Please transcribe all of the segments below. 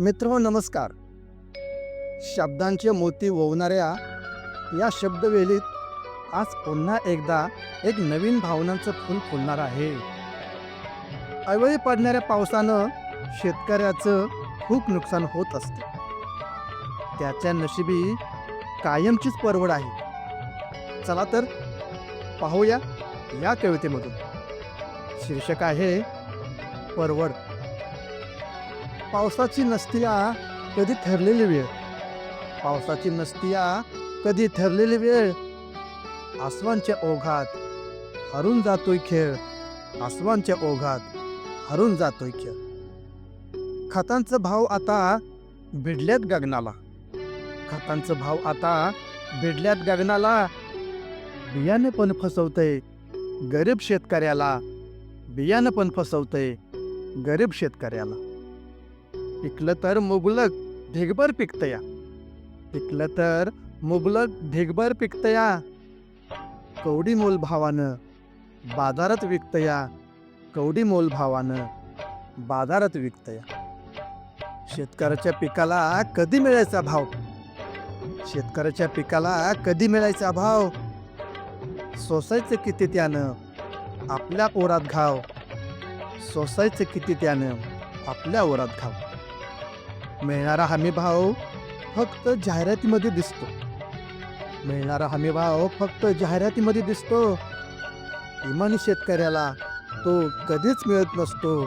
मित्र नमस्कार. शब्दांचे मोती ओवणाऱ्या या शब्दवेलीत आज पुन्हा एकदा एक नवीन भावनांचं फूल फुलणार आहे. अवेळी पडणाऱ्या पावसानं शेतकऱ्याचं खूप नुकसान होत असते. त्याच्या नशिबी कायमचीच परवड आहे. चला तर पाहूया या कवितेमधून. शीर्षक आहे परवड. पावसाची नसतीया कधी ठरलेली वेळ. पावसाची नसतीया कधी ठरलेली वेळ. आसवांच्या ओघात हरून जातोय खेळ. आसवांच्या ओघात हरून जातोय खेळ. खतांचा भाव आता भिडल्यात गगनाला. खतांचा भाव आता भिडल्यात गगनाला. बियाणे पण फसवतंय गरीब शेतकऱ्याला. बियाणं पण फसवतंय गरीब शेतकऱ्याला. पिकलं तर मुबलक ढेगभर पिकतया पिकलं तर मुबलक ढेगभर पिकतया कवडी मोल भावानं बाजारात विकतया कवडी मोल भावानं बाजारात विकतया शेतकऱ्याच्या पिकाला कधी मिळायचा भाव? शेतकऱ्याच्या पिकाला कधी मिळायचा भाव? सोसायचं किती त्यानं? आपल्या ओरात घाव. सोसायचं किती त्यानं? आपल्या ओरात घाव. मिळणारा हमीभाव फक्त जाहिरातीमध्ये दिसतो. मिळणारा हमीभाव फक्त जाहिरातीमध्ये दिसतो. इमानी शेतकऱ्याला तो कधीच मिळत नसतो.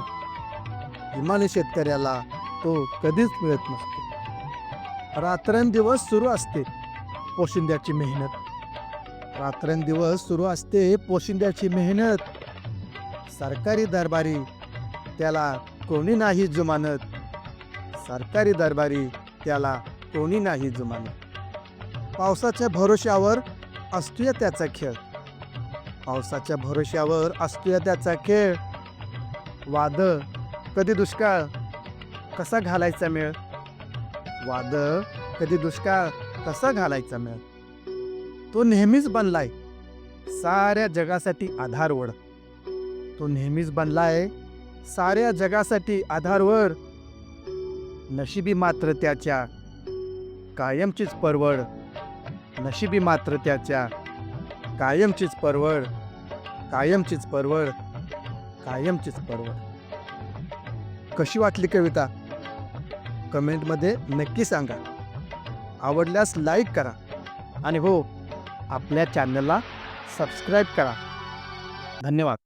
इमानी शेतकऱ्याला तो कधीच मिळत नसतो. रात्रंदिवस सुरू असते पोशिंद्याची मेहनत. रात्रंदिवस सुरू असते पोशिंद्याची मेहनत. सरकारी दरबारी त्याला कोणी नाही जुमानत. सरकारी दरबारी त्याला कोणी नाही जुमान पावसाच्या भरोश्यावर असतोय त्याचा खेळ. पावसाच्या भरोश्यावर असतोय त्याचा खेळ. वाद कधी दुष्काळ कसा घालायचा मेळ? वाद कधी दुष्काळ कसा घालायचा मेळ? तो नेहमीच बनलाय. साऱ्या जगासाठी आधारवड. तो नेहमीच बनलाय. साऱ्या जगासाठी आधारवर नशिबी मात्र त्याच्या. कायमचीच परवड. नशिबी मात्र त्याच्या. कायमचीच परवड. कायमचीच परवड. कायमचीच परवड. कशी वाटली कविता? कमेंटमध्ये नक्की सांगा. आवडल्यास लाईक करा. आणि हो आपल्या चॅनलला सबस्क्राईब करा. धन्यवाद.